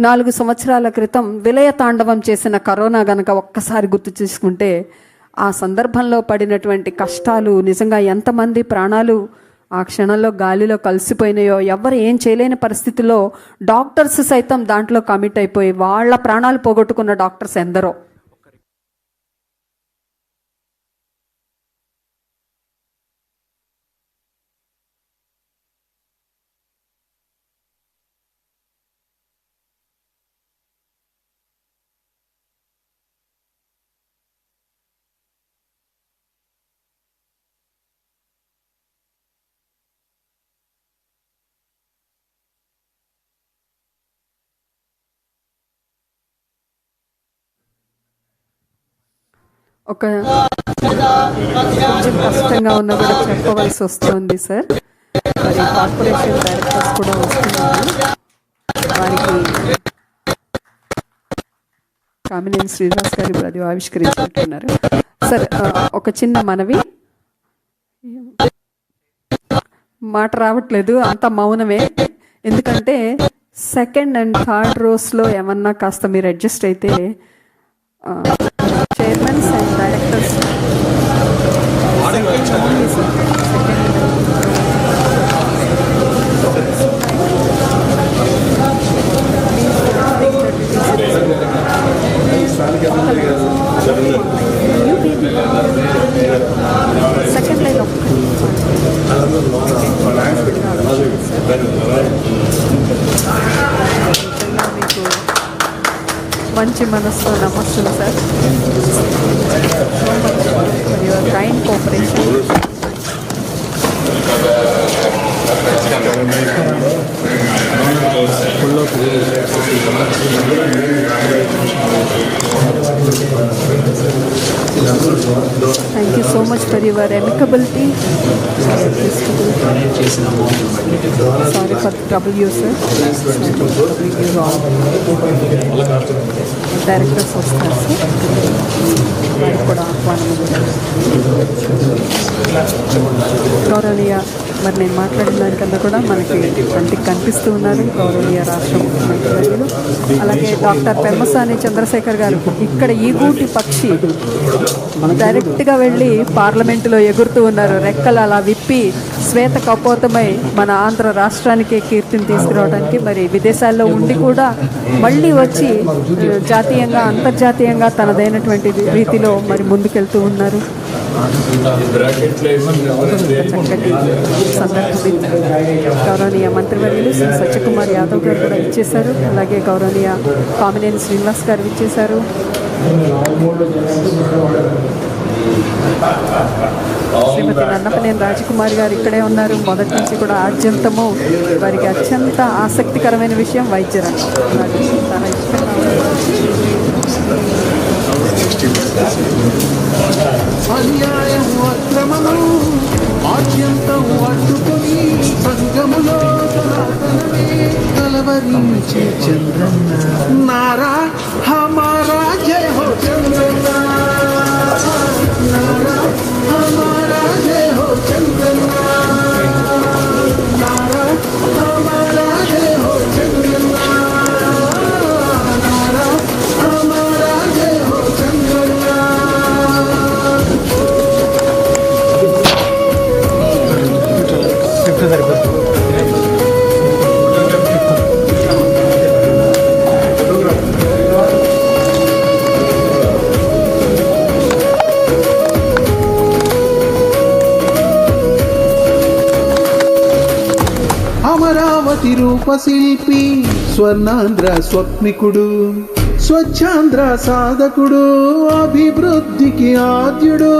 నాలుగు సంవత్సరాల క్రితం విలయ తాండవం చేసిన కరోనా గనక ఒక్కసారి గుర్తు చేసుకుంటే ఆ సందర్భంలో పడినటువంటి కష్టాలు నిజంగా ఎంతమంది ప్రాణాలు ఆ క్షణంలో గాలిలో కలిసిపోయినాయో ఎవరు ఏం చేయలేని పరిస్థితిలో డాక్టర్స్ సైతం దాంట్లో కమిట్ అయిపోయి వాళ్ళ ప్రాణాలు పోగొట్టుకున్న డాక్టర్స్ ఎందరో. ఒక కొంచెం కష్టంగా ఉన్నా కూడా చెప్పవలసి వస్తుంది సార్. మరి కార్పొరేషన్ డైరెక్టర్స్ కూడా వస్తున్నారు. వారికి కామినేని శ్రీనివాస్ గారు ఇప్పుడు అది ఆవిష్కరించుకుంటున్నారు సార్ ఒక చిన్న మనవి. మాట రావట్లేదు అంత మౌనమే. ఎందుకంటే సెకండ్ అండ్ థర్డ్ రోస్లో ఏమన్నా కాస్త మీరు అడ్జస్ట్ అయితే directors. ಮಂಚಿ ಮನಸ್ಸು ನಮಸ್ಸು sir your kind cooperation Thank you so much for your amicability. Sorry for trouble you sir directors వస్తారు. వారికి కూడా ఆహ్వానం. గౌరవనీయ మరి నేను మాట్లాడిన దానికన్నా కూడా మనకి కంటికి కనిపిస్తూ ఉన్నారు. గౌరవనీయ రాష్ట్ర ముఖ్యమంత్రి అలాగే డాక్టర్ పెమ్మసాని చంద్రశేఖర్ గారు ఇక్కడ ఈ గూటి పక్షి డైరెక్ట్గా వెళ్ళి పార్లమెంటులో ఎగురుతూ ఉన్నారు. రెక్కలు అలా విప్పి శ్వేత కపోతమై మన ఆంధ్ర రాష్ట్రానికి కీర్తిని తీసుకురావడానికి మరి విదేశాల్లో ఉండి కూడా మళ్ళీ వచ్చి జాతీయంగా అంతర్జాతీయంగా తనదైనటువంటి రీతిలో మరి ముందుకెళ్తూ ఉన్నారు. చక్కటి గౌరవనీయ మంత్రివర్యులు శ్రీ సత్యకుమార్ యాదవ్ గారు కూడా ఇచ్చేశారు. అలాగే గౌరవనీయ కామినేని శ్రీనివాస్ గారు ఇచ్చేశారు. శ్రీమతి నన్నపనేని రాజకుమారి గారు ఇక్కడే ఉన్నారు మొదటి నుంచి కూడా ఆద్యంతము వారికి అత్యంత ఆసక్తికరమైన విషయం వైద్య రంగం నాకు చాలా నారా హమారా జయ హో చంద్రన్న రూపశిల్పి స్వర్ణాంధ్ర స్వప్నికుడు స్వచ్ఛాంధ్ర సాధకుడు అభివృద్ధికి ఆద్యుడు.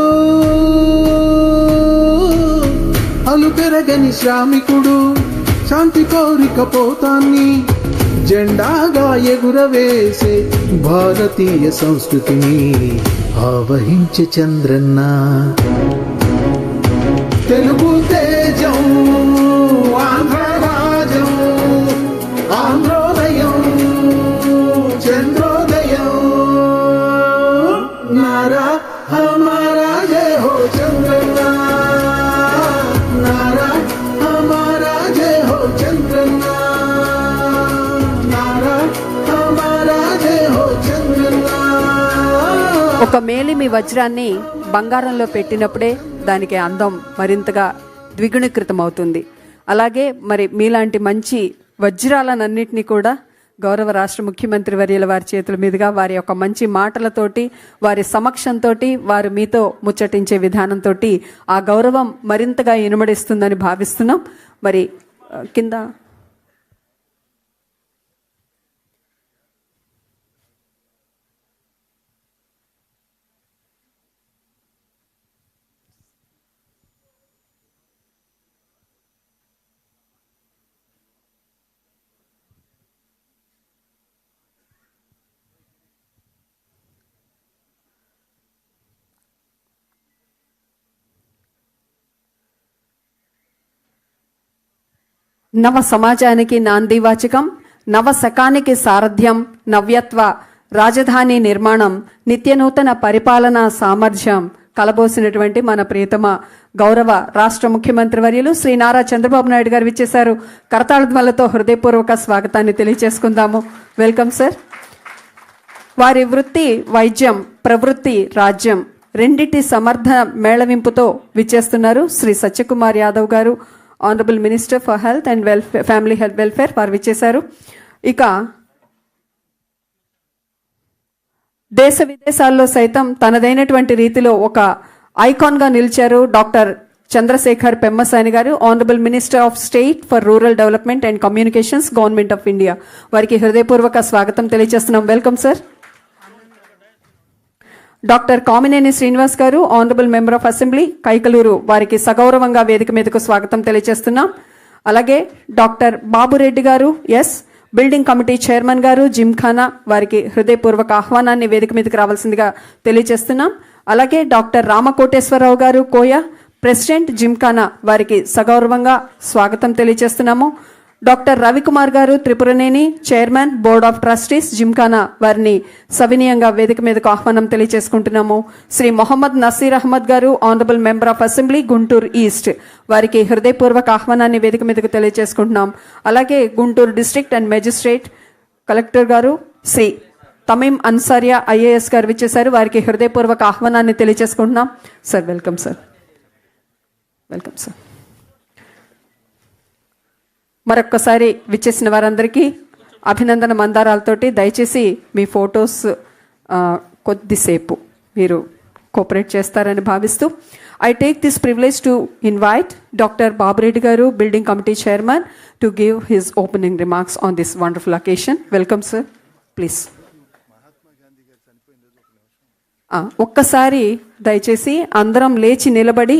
అలుపెరగని శ్రామికుడు శాంతి కోరిక పోతాన్ని జెండాగా ఎగురవేసే భారతీయ సంస్కృతిని ఆవహించే చంద్రన్న. తెలుగు తేజం ఒక మేలి మీ వజ్రాన్ని బంగారంలో పెట్టినప్పుడే దానికి అందం మరింతగా ద్విగుణీకృతం అవుతుంది అలాగే మరి మీలాంటి మంచి వజ్రాలనన్నింటినీ కూడా గౌరవ రాష్ట్ర ముఖ్యమంత్రి వర్యుల వారి చేతుల మీదుగా వారి యొక్క మంచి మాటలతోటి వారి సమక్షంతో వారు మీతో ముచ్చటించే విధానంతో ఆ గౌరవం మరింతగా ఇనుమడిస్తుందని భావిస్తున్నాం. మరి కింద నవ సమాజానికి నాందివాచకం నవ శకానికి సారథ్యం నవ్యత్వ రాజధాని నిర్మాణం నిత్యనూతన పరిపాలనా సామర్థ్యం కలబోసినటువంటి మన ప్రియతమ గౌరవ రాష్ట్ర ముఖ్యమంత్రి వర్యులు శ్రీ నారా చంద్రబాబు నాయుడు గారు విచ్చేశారు. కరతాళధ్వలతో హృదయపూర్వక స్వాగతాన్ని తెలియజేసుకుందాము వెల్కమ్ సార్. వారి వృత్తి వైద్యం ప్రవృత్తి రాజ్యం రెండిటి సమర్థ మేళవింపుతో విచ్చేస్తున్నారు Shri Satyakumar Yadav garu. Honourable minister for health and welfare family health welfare వారు విచ్చేశారు. ఇక దేశ విదేశాల్లో సైతం తనదైనటువంటి రీతిలో ఒక ఐకాన్గా నిలిచారు డాక్టర్ చంద్రశేఖర్ పెమ్మసాని గారు honourable minister of state for rural development and communications government of India. వారికి హృదయపూర్వక స్వాగతం తెలియజేస్తున్నాం. Welcome sir. Doctor Kamineni Srinivas గారు honourable member of assembly Kaikaluru వారికి సగౌరవంగా వేదిక మీదకు స్వాగతం తెలియజేస్తున్నాం. అలాగే డాక్టర్ బాబురెడ్డి గారు ఎస్ బిల్డింగ్ కమిటీ చైర్మన్ గారు జిమ్ఖానా వారికి హృదయపూర్వక ఆహ్వానాన్ని వేదిక మీదకి రావాల్సిందిగా తెలియజేస్తున్నాం. అలాగే డాక్టర్ రామకోటేశ్వరరావు గారు కోయ ప్రెసిడెంట్ జిమ్ఖానా వారికి సగౌరవంగా స్వాగతం తెలియజేస్తున్నాము. డాక్టర్ రవికుమార్ గారు Tripuraneni chairman board of trustees Gymkhana వారిని సవినీయంగా వేదిక మీదకు ఆహ్వానం తెలియజేసుకుంటున్నాము. శ్రీ మొహమ్మద్ నసీర్ అహ్మద్ గారు honourable member of assembly Guntur east. వారికి హృదయపూర్వక ఆహ్వానాన్ని వేదిక మీదకు తెలియజేసుకుంటున్నాం. అలాగే Guntur district and magistrate collector గారు శ్రీ తమీం అన్సారియా ఐఏఎస్ గారు విచ్చేశారు. వారికి హృదయపూర్వక ఆహ్వానాన్ని తెలియజేసుకుంటున్నాం. Sir welcome sir. Welcome sir. మరొక్కసారి విచ్చేసిన వారందరికీ అభినందన మందారాలతోటి దయచేసి మీ ఫొటోస్ కొద్దిసేపు మీరు కోఆపరేట్ చేస్తారని భావిస్తూ I take this privilege to invite doctor Babu Reddy గారు building committee chairman to give his opening remarks on this wonderful occasion welcome sir please ఒక్కసారి దయచేసి అందరం లేచి నిలబడి